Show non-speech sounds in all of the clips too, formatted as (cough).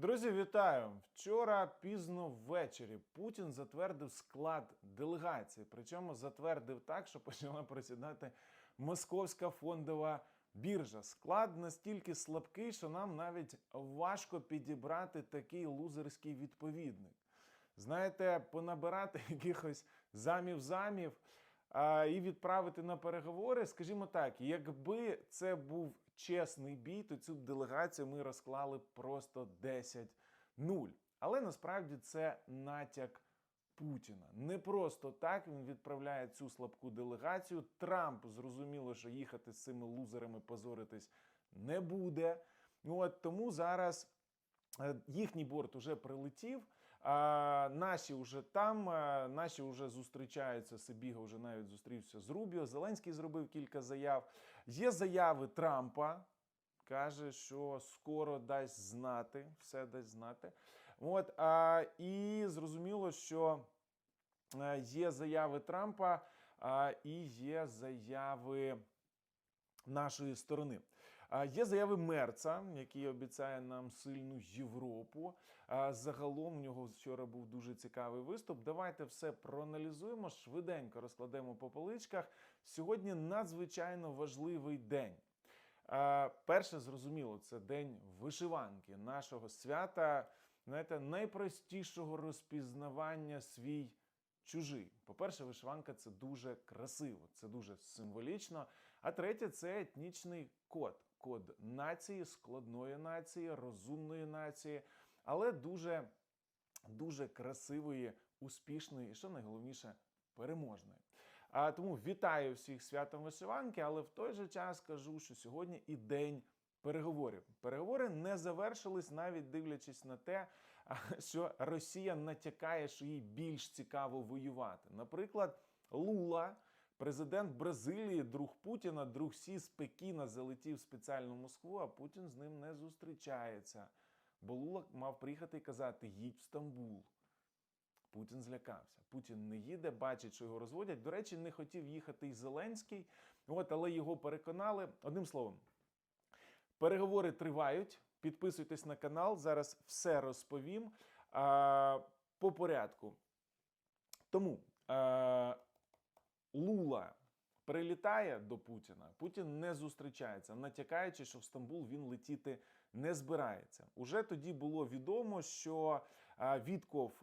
Друзі, вітаю! Вчора пізно ввечері Путін затвердив склад делегації. Причому затвердив так, що почала просідати московська фондова біржа. Склад настільки слабкий, що нам навіть важко підібрати такий лузерський відповідник. Знаєте, понабирати (laughs) якихось замів-замів а, і відправити на переговори. Скажімо так, якби це був чесний бій, то цю делегацію ми розклали просто 10-0. Але насправді це натяк Путіна. Не просто так він відправляє цю слабку делегацію. Трамп зрозуміло, що їхати з цими лузерами позоритись не буде. Ну от тому зараз. Е, Їхній борт уже прилетів, а наші вже там, а, наші вже зустрічаються. Сибіга вже навіть зустрівся з Рубіо. Зеленський зробив кілька заяв. Є заяви Трампа. Каже, що скоро дасть знати, все дасть знати. От, а, і зрозуміло, що е, є заяви Трампа а, і є заяви нашої сторони. Є заяви Мерца, який обіцяє нам сильну Європу. Загалом у нього вчора був дуже цікавий виступ. Давайте все проаналізуємо, швиденько розкладемо по поличках. Сьогодні надзвичайно важливий день. Перше, зрозуміло, це день вишиванки, нашого свята, знаєте, найпростішого розпізнавання свій чужий. По-перше, вишиванка це дуже красиво, це дуже символічно. А третє це етнічний код. Код нації, складної нації, розумної нації, але дуже, дуже красивої, успішної і, що найголовніше, переможної. А тому вітаю всіх святом вишиванки, але в той же час кажу, що сьогодні і день переговорів. Переговори не завершились, навіть дивлячись на те, що Росія натякає, що їй більш цікаво воювати. Наприклад, Лула. Президент Бразилії, друг Путіна, друг Сі з Пекіна залетів в Москву, а Путін з ним не зустрічається. Бо Лула мав приїхати і казати: їдь в Стамбул. Путін злякався. Путін не їде, бачить, що його розводять. До речі, не хотів їхати і Зеленський, от, але його переконали. Одним словом, переговори тривають. Підписуйтесь на канал, зараз все розповім а, по порядку. Тому. А, Лула прилітає до Путіна, Путін не зустрічається, натякаючи, що в Стамбул він летіти не збирається. Уже тоді було відомо, що Вітков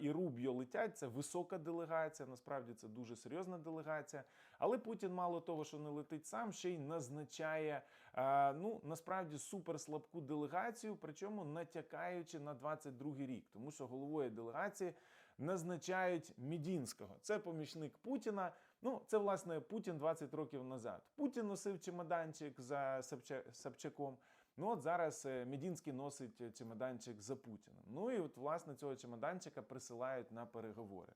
і Рубіо летять. Це висока делегація. Насправді це дуже серйозна делегація. Але Путін, мало того, що не летить сам, ще й назначає ну насправді суперслабку делегацію, причому натякаючи на 22-й рік, тому що головою делегації назначають Мідінського. Це помічник Путіна. Ну, це власне Путін 20 років назад. Путін носив чемоданчик за Собчаком. Ну от зараз е, Мідінський носить чемоданчик за Путіним. Ну і от власне цього чемоданчика присилають на переговори.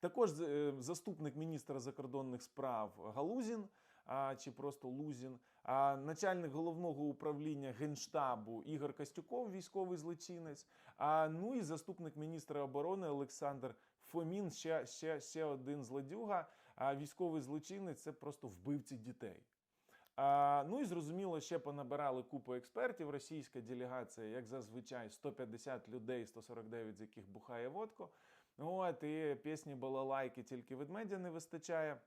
Також е, заступник міністра закордонних справ Галузін а, чи просто Лузін, а начальник головного управління генштабу Ігор Костюков, військовий злочинець. А ну і заступник міністра оборони Олександр Фомін, ще, ще, ще один злодюга. А військовий злочинець це просто вбивці дітей. А, ну і зрозуміло, ще понабирали купу експертів. Російська делегація, як зазвичай, 150 людей, 149 з яких бухає водку. От, і пісні балалайки тільки ведмедя не вистачає.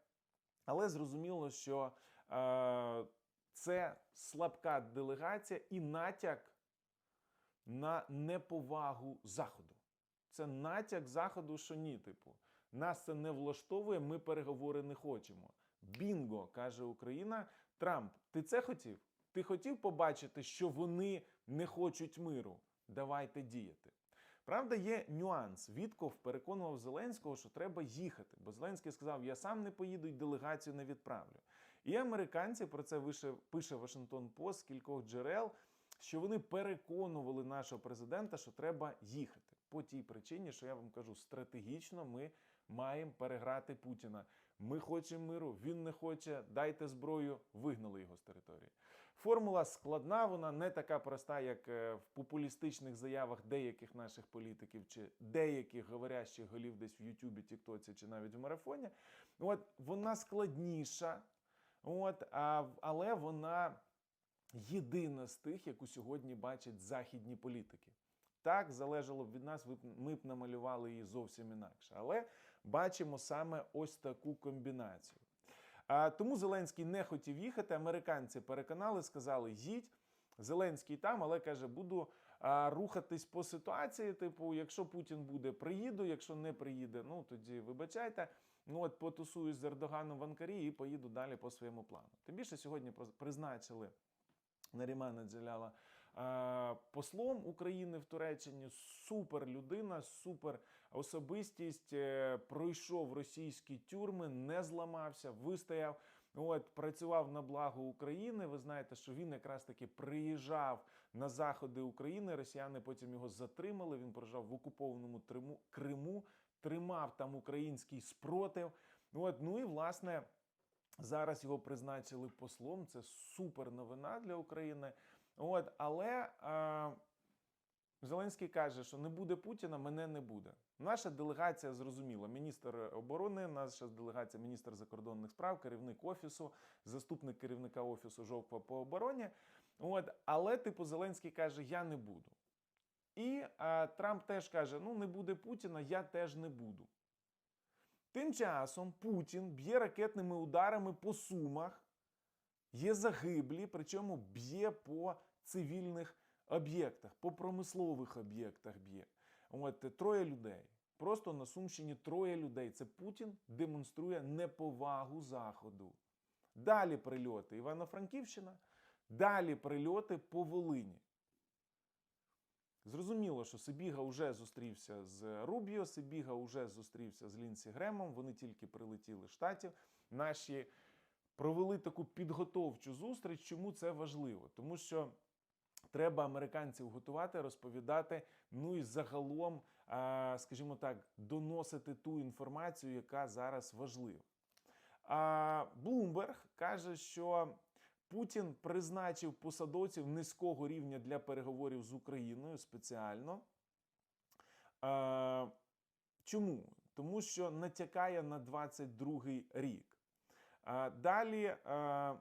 Але зрозуміло, що е, це слабка делегація і натяк на неповагу Заходу. Це натяк Заходу, що ні, типу, нас це не влаштовує, ми переговори не хочемо. Бінго, каже Україна. Трамп, ти це хотів? Ти хотів побачити, що вони не хочуть миру? Давайте діяти. Правда, є нюанс. Вітков переконував Зеленського, що треба їхати, бо Зеленський сказав: Я сам не поїду і делегацію не відправлю. І американці про це више, пише Вашингтон Пост з кількох джерел, що вони переконували нашого президента, що треба їхати. По тій причині, що я вам кажу, стратегічно ми маємо переграти Путіна. Ми хочемо миру, він не хоче. Дайте зброю, вигнали його з території. Формула складна, вона не така проста, як е, в популістичних заявах деяких наших політиків чи деяких говорящих голів десь в Ютубі, Тіктоці чи навіть в марафоні. От вона складніша, от, а, але вона єдина з тих, яку сьогодні бачать західні політики. Так залежало б від нас, ми б намалювали її зовсім інакше. Але бачимо саме ось таку комбінацію. Тому Зеленський не хотів їхати. Американці переконали, сказали: їдь. Зеленський там, але каже, буду рухатись по ситуації. Типу, якщо Путін буде, приїду. Якщо не приїде, ну тоді вибачайте. Ну от потусуюсь з Ердоганом в Анкарі і поїду далі по своєму плану. Тим більше сьогодні призначили Нарімана Джаляла е, послом України в Туреччині. Супер людина, супер особистість. е, Пройшов російські тюрми, не зламався, вистояв. От працював на благо України. Ви знаєте, що він якраз таки приїжджав на заходи України. Росіяни потім його затримали. Він прожив в окупованому Криму, тримав там український спротив. От, ну і власне. Зараз його призначили послом. Це супер новина для України. От, але е, Зеленський каже, що не буде Путіна, мене не буде. Наша делегація зрозуміла. Міністр оборони, наша делегація, міністр закордонних справ, керівник офісу, заступник керівника офісу Жовква по обороні. От, але, типу, Зеленський каже: Я не буду. І е, Трамп теж каже: Ну, не буде Путіна, я теж не буду. Тим часом Путін б'є ракетними ударами по сумах, є загиблі, причому б'є по цивільних об'єктах, по промислових об'єктах б'є. От троє людей. Просто на Сумщині троє людей. Це Путін демонструє неповагу Заходу. Далі прильоти Івано-Франківщина, далі прильоти по Волині. Зрозуміло, що Сибіга вже зустрівся з Рубіо, Сибіга вже зустрівся з Лінсі Гремом. Вони тільки прилетіли штатів. Наші провели таку підготовчу зустріч. Чому це важливо? Тому що треба американців готувати, розповідати. Ну і загалом, скажімо так, доносити ту інформацію, яка зараз важлива. Блумберг каже, що Путін призначив посадовців низького рівня для переговорів з Україною спеціально. Е, чому? Тому що натякає на 22-й рік. Е, далі е,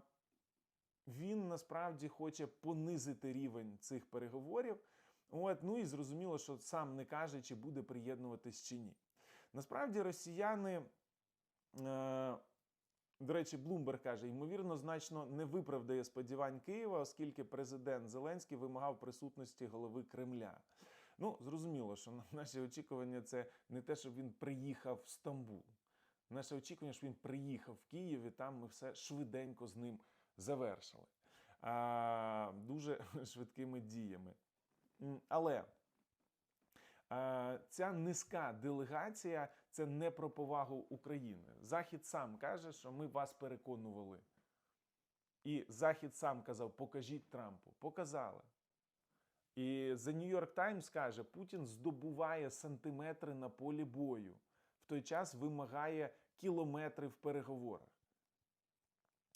він насправді хоче понизити рівень цих переговорів. От, ну і зрозуміло, що сам не каже, чи буде приєднуватись чи ні. Насправді росіяни. Е, до речі, Блумберг каже, ймовірно, значно не виправдає сподівань Києва, оскільки президент Зеленський вимагав присутності голови Кремля. Ну, зрозуміло, що наші очікування це не те, щоб він приїхав в Стамбул. Наше очікування, що він приїхав в Київ і там ми все швиденько з ним завершили. А, дуже (laughs) швидкими діями. Але а, ця низька делегація це не про повагу України. Захід сам каже, що ми вас переконували. І Захід сам казав: покажіть Трампу. Показали. І The New York Times каже, Путін здобуває сантиметри на полі бою, в той час вимагає кілометри в переговорах.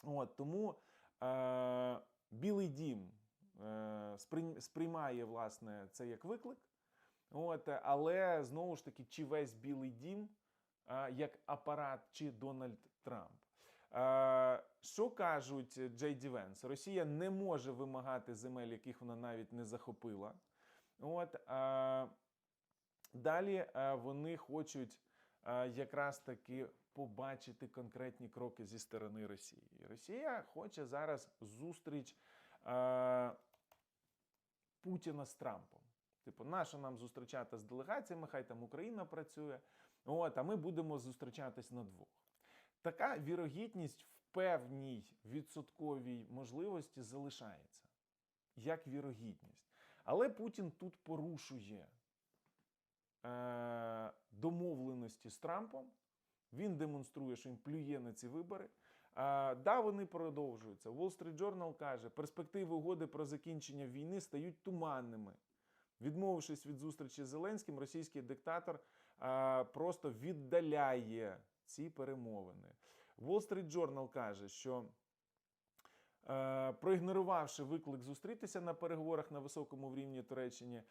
От, тому е, Білий дім е, сприймає власне це як виклик. От, але знову ж таки, чи весь Білий дім е, як апарат, чи Дональд Трамп. Що кажуть Джей Ді Венс? Росія не може вимагати земель, яких вона навіть не захопила. От, Далі вони хочуть якраз таки побачити конкретні кроки зі сторони Росії. Росія хоче зараз зустріч е, Путіна з Трампом. Типу, нащо нам зустрічати з делегаціями, хай там Україна працює. От, а ми будемо зустрічатись на двох. Така вірогідність в певній відсотковій можливості залишається як вірогідність. Але Путін тут порушує е, домовленості з Трампом. Він демонструє, що він плює на ці вибори. А, да, вони продовжуються. Wall Street Journal каже, перспективи угоди про закінчення війни стають туманними. Відмовившись від зустрічі з Зеленським, російський диктатор а, просто віддаляє ці перемовини. Wall Street Journal каже, що проігнорувавши виклик зустрітися на переговорах на високому рівні Туреччині,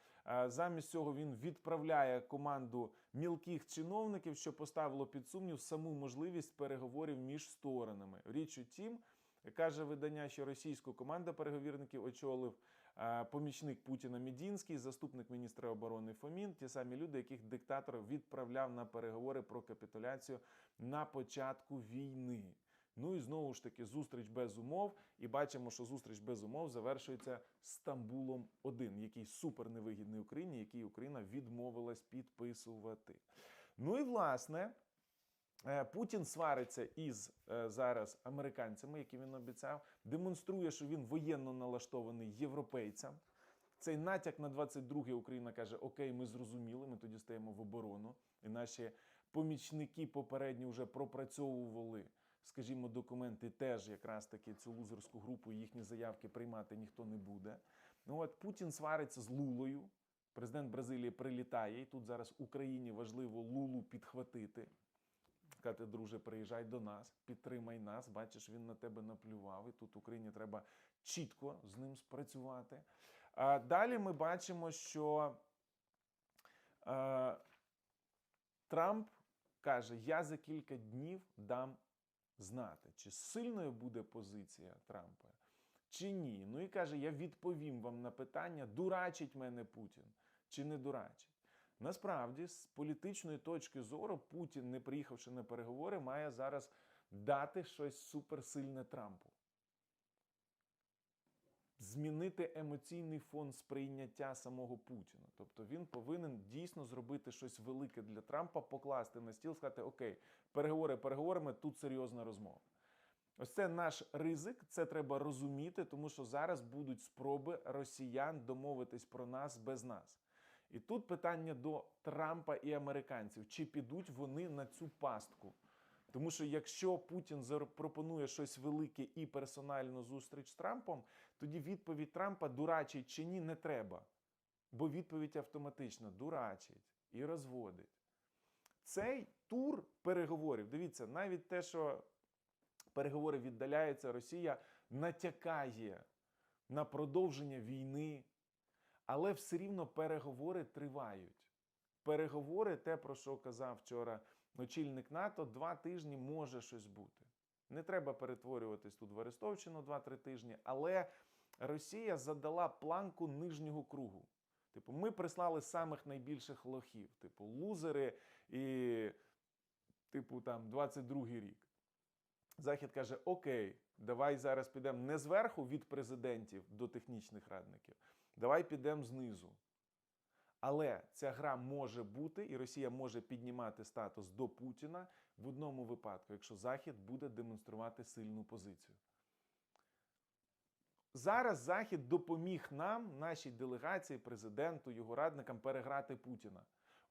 замість цього він відправляє команду мілких чиновників, що поставило під сумнів саму можливість переговорів між сторонами. Річ у тім, Каже видання, що російську команду переговірників очолив е, помічник Путіна Мідінський, заступник міністра оборони Фомін, ті самі люди, яких диктатор відправляв на переговори про капітуляцію на початку війни. Ну і знову ж таки зустріч без умов. І бачимо, що зустріч без умов завершується Стамбулом 1 який супер невигідний Україні, який Україна відмовилась підписувати. Ну і власне. Е, Путін свариться із е, зараз американцями, які він обіцяв, демонструє, що він воєнно налаштований європейцям. Цей натяк на 22-й Україна каже: Окей, ми зрозуміли, ми тоді стаємо в оборону. І наші помічники попередньо вже пропрацьовували, скажімо, документи теж якраз таки цю лузерську групу, їхні заявки приймати ніхто не буде. Ну от Путін свариться з Лулою. Президент Бразилії прилітає, і тут зараз Україні важливо Лулу підхватити сказати, друже, приїжджай до нас, підтримай нас. Бачиш, він на тебе наплював. І тут Україні треба чітко з ним спрацювати. А далі ми бачимо, що е, Трамп каже: Я за кілька днів дам знати, чи сильною буде позиція Трампа, чи ні. Ну і каже: Я відповім вам на питання, дурачить мене Путін чи не дурачить. Насправді, з політичної точки зору, Путін, не приїхавши на переговори, має зараз дати щось суперсильне Трампу. Змінити емоційний фон сприйняття самого Путіна. Тобто він повинен дійсно зробити щось велике для Трампа, покласти на стіл, сказати: Окей, переговори переговорами, тут серйозна розмова. Ось це наш ризик, це треба розуміти, тому що зараз будуть спроби росіян домовитись про нас без нас. І тут питання до Трампа і американців: чи підуть вони на цю пастку? Тому що якщо Путін запропонує щось велике і персональну зустріч з Трампом, тоді відповідь Трампа дурачить чи ні, не треба. Бо відповідь автоматична дурачить і розводить. Цей тур переговорів, дивіться, навіть те, що переговори віддаляються, Росія натякає на продовження війни. Але все рівно переговори тривають. Переговори, те, про що казав вчора очільник НАТО, два тижні може щось бути. Не треба перетворюватись тут в Арестовщину 2-3 тижні, але Росія задала планку нижнього кругу. Типу, ми прислали самих найбільших лохів, типу, лузери і, типу, там 22-й рік. Захід каже: Окей, давай зараз підемо не зверху від президентів до технічних радників. Давай підемо знизу. Але ця гра може бути, і Росія може піднімати статус до Путіна в одному випадку, якщо Захід буде демонструвати сильну позицію. Зараз Захід допоміг нам, нашій делегації, президенту, його радникам переграти Путіна.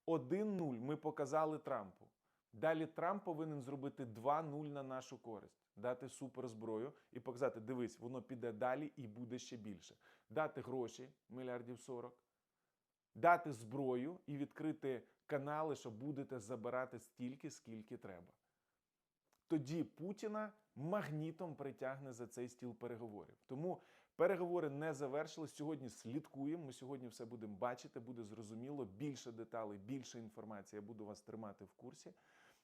1-0 ми показали Трампу. Далі Трамп повинен зробити 2-0 на нашу користь, дати суперзброю і показати: дивись, воно піде далі і буде ще більше. Дати гроші мільярдів 40, дати зброю і відкрити канали, що будете забирати стільки, скільки треба. Тоді Путіна магнітом притягне за цей стіл переговорів. Тому переговори не завершились. Сьогодні слідкуємо. Ми сьогодні все будемо бачити, буде зрозуміло. Більше деталей, більше інформації. Я буду вас тримати в курсі.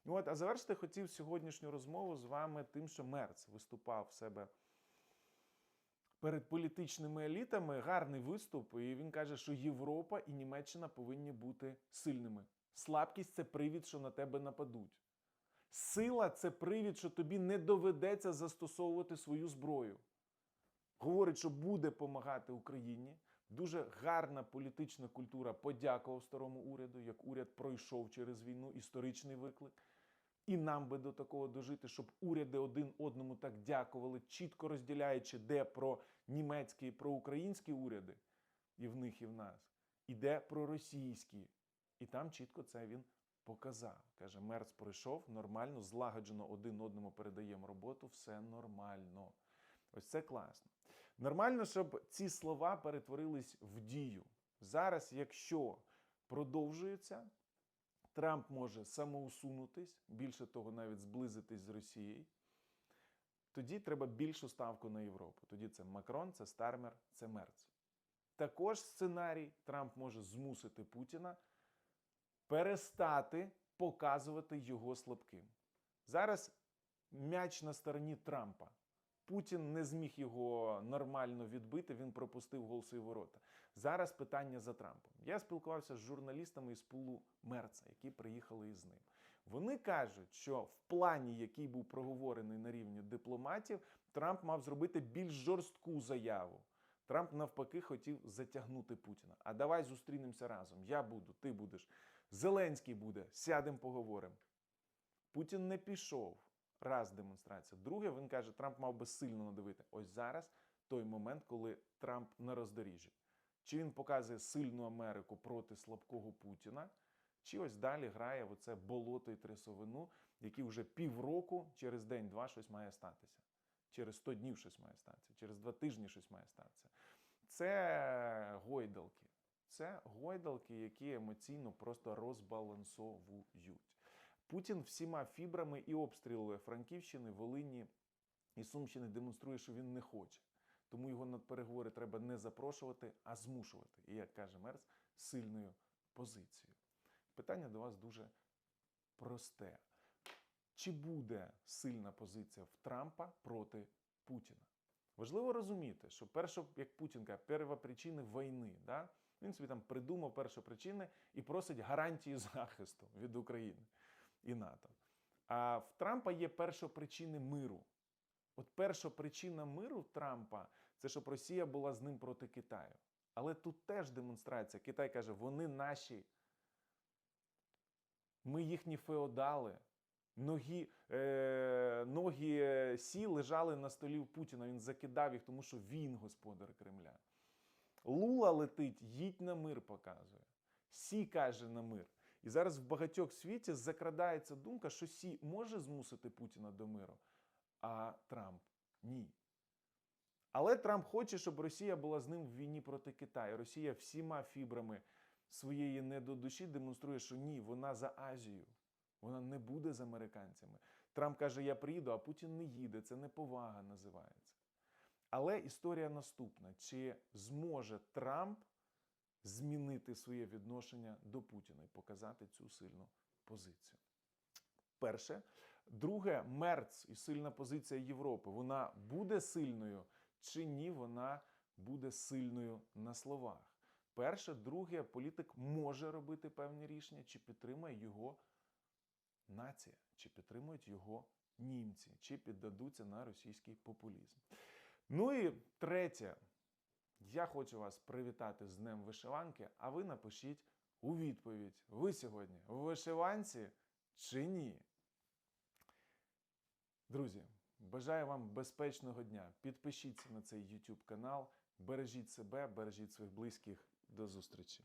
От, а завершити хотів сьогоднішню розмову з вами тим, що Мерц виступав в себе перед політичними елітами. Гарний виступ, і він каже, що Європа і Німеччина повинні бути сильними. Слабкість це привід, що на тебе нападуть. Сила це привід, що тобі не доведеться застосовувати свою зброю. Говорить, що буде допомагати Україні. Дуже гарна політична культура подякував старому уряду, як уряд пройшов через війну історичний виклик. І нам би до такого дожити, щоб уряди один одному так дякували, чітко розділяючи, де про німецькі і про українські уряди, і в них, і в нас, і де про російські. І там чітко це він показав. Каже, Мерц пройшов нормально, злагоджено один одному передаємо роботу, все нормально. Ось це класно. Нормально, щоб ці слова перетворились в дію. Зараз, якщо продовжується, Трамп може самоусунутись, більше того, навіть зблизитись з Росією. Тоді треба більшу ставку на Європу. Тоді це Макрон, це Стармер, це Мерц. Також сценарій Трамп може змусити Путіна перестати показувати його слабким. Зараз м'яч на стороні Трампа. Путін не зміг його нормально відбити, він пропустив гол свої ворота. Зараз питання за Трампом. Я спілкувався з журналістами із пулу Мерца, які приїхали із ним. Вони кажуть, що в плані, який був проговорений на рівні дипломатів, Трамп мав зробити більш жорстку заяву. Трамп навпаки хотів затягнути Путіна. А давай зустрінемося разом. Я буду, ти будеш. Зеленський буде, сядемо, поговоримо. Путін не пішов. Раз демонстрація. Друге, він каже, Трамп мав би сильно надавити. Ось зараз той момент, коли Трамп на роздоріжжі. Чи він показує сильну Америку проти слабкого Путіна, чи ось далі грає в оце болото і трясовину, які вже півроку через день-два щось має статися. Через 100 днів щось має статися, через два тижні щось має статися. Це гойдалки. Це гойдалки, які емоційно просто розбалансовують. Путін всіма фібрами і обстрілує Франківщини, Волині і Сумщини демонструє, що він не хоче. Тому його на переговори треба не запрошувати, а змушувати. І, як каже Мерц, сильною позицією. Питання до вас дуже просте. Чи буде сильна позиція в Трампа проти Путіна? Важливо розуміти, що перша, як Путін каже, перша причина війни. Да? Він собі там придумав першу причину і просить гарантії захисту від України і НАТО. А в Трампа є перша причина миру. От перша причина миру Трампа це щоб Росія була з ним проти Китаю. Але тут теж демонстрація. Китай каже, вони наші. Ми їхні феодали. Ноги, е, ноги Сі лежали на столі у Путіна. Він закидав їх, тому що він господар Кремля. Лула летить, їдь на мир показує. Сі каже на мир. І зараз в багатьох світі закрадається думка, що Сі може змусити Путіна до миру, а Трамп ні. Але Трамп хоче, щоб Росія була з ним в війні проти Китаю. Росія всіма фібрами своєї недодуші демонструє, що ні, вона за Азію. Вона не буде з американцями. Трамп каже, я приїду, а Путін не їде. Це неповага називається. Але історія наступна: чи зможе Трамп змінити своє відношення до Путіна і показати цю сильну позицію? Перше. Друге, Мерц і сильна позиція Європи. Вона буде сильною чи ні, вона буде сильною на словах. Перше, друге, політик може робити певні рішення, чи підтримає його нація, чи підтримують його німці, чи піддадуться на російський популізм. Ну і третє, я хочу вас привітати з Днем Вишиванки, а ви напишіть у відповідь: ви сьогодні в вишиванці чи ні? Друзі, бажаю вам безпечного дня. Підпишіться на цей YouTube канал, бережіть себе, бережіть своїх близьких. До зустрічі!